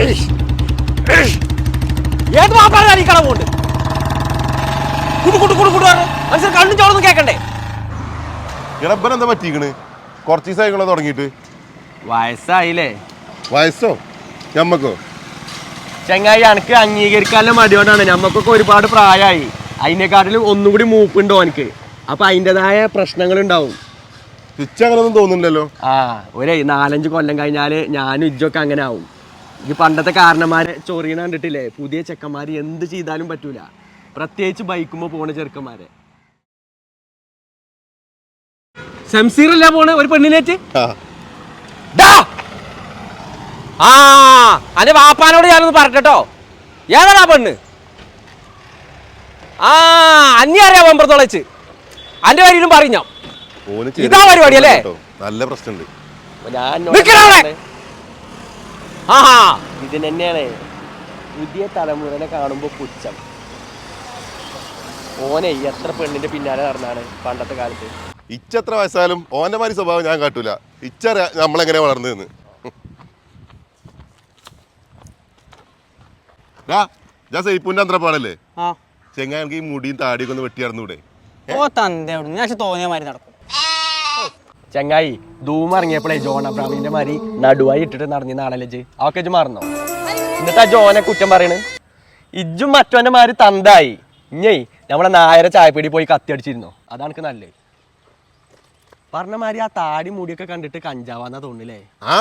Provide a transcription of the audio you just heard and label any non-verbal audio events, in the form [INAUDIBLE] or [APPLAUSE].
ഏത് മാപ്പാണ് ഈ കണ്ണും കേക്കണ്ടേ? എന്താ പറ്റിക്കണ്? കുറച്ച് ദിവസമായിക്കളോ തുടങ്ങിയിട്ട്. വയസ്സായില്ലേ? വയസ്സോ? ഞമ്മക്കോ? ചെങ്ങായി അനക്ക് അംഗീകരിക്കാനുള്ള മടിയോണ്ടാണ് നമ്മക്കൊക്കെ ഒരുപാട് പ്രായമായി അതിനെക്കാട്ടിലും ഒന്നും കൂടി മൂപ്പുണ്ടോ എനിക്ക് അപ്പൊ അതിന്റെതായ പ്രശ്നങ്ങൾ ഉണ്ടാവും തിരിച്ച അങ്ങനൊന്നും തോന്നുന്നില്ലല്ലോ. ആ ഒരേ നാലഞ്ച് കൊല്ലം കഴിഞ്ഞാൽ ഞാനും ഇജ്ജൊക്കെ അങ്ങനെ ആവും ഈ പണ്ടത്തെ കാരണന്മാരെ ചൊറിയണ കണ്ടിട്ടില്ലേ? പുതിയ ചെക്കന്മാര് എന്ത് ചെയ്താലും പറ്റൂല. പ്രത്യേകിച്ച് ബൈക്കുമ്പോ പോണ ചെറുക്കന്മാരെ. ശംസീറല്ല പോണ? ഒരു പെണ്ണിനേറ്റ്? ആ! ആ അന്റെ വാപ്പാനോട് ഞാനൊന്ന് പറഞ്ഞോ ഏതാടാ പെണ്ണ്? ആ അന്നി അറിയാം വെമ്പറത്തോളച്ച് അന്റെ കാര്യത്തിലും പറഞ്ഞോ ഇതാ പരിപാടി അല്ലേ? നല്ല പ്രശ്നമുണ്ട്. ഞാൻ നിക്കടാ അവിടെ. ആ ഇത് തന്നെയാണ് പുതിയ തലമുറനെ കാണുമ്പോ പുച്ഛം. ഓനെ എത്ര പെണ്ണിന്റെ പിന്നാലെ നടന്നാണ് പണ്ടത്തെ കാലത്ത്. ഇച്ചെത്ര വയസ്സായാലും ഓന്റെ മാതിരി സ്വഭാവം ഞാൻ കാട്ടൂല. ഇച്ച നമ്മളെങ്ങനെ വളർന്നതെന്ന് [LAUGHS] ഞാൻ സൈപ്പൂന്റെ അന്ത്രപ്പാടല്ലേ? എനിക്ക് ഈ മുടിയും താടിയൊക്കെ ഒന്ന് വെട്ടി നടന്നൂടെ? ഓ തന്റെ അവിടെ ഞാൻ തോന്നിയ മാതിരി നടക്കും. ചങ്ങായി ധൂം ഇറങ്ങിയപ്പോഴേ ജോൺ അബ്രാമിന്റെ മാതിരി നടുവായി ഇട്ടിട്ട് നടന്ന നാളല്ലേ അവക്കെ ഇജ്ജ് മറന്നോ? എന്നിട്ട് ആ ജോനെ കുറ്റം പറയണ്. ഇജ്ജും മറ്റവന്റെ മാതിരി തന്തായി. ഇഞ്ഞേ നമ്മളെ നായരെ ചായപ്പീടി പോയി കത്തി അടിച്ചിരുന്നോ? അതാണ് എനിക്ക് നല്ലത്. പറഞ്ഞ മാതിരി ആ താടി മുടിയൊക്കെ കണ്ടിട്ട് കഞ്ചാവാന്നാ തോന്നില്ലേ ആ.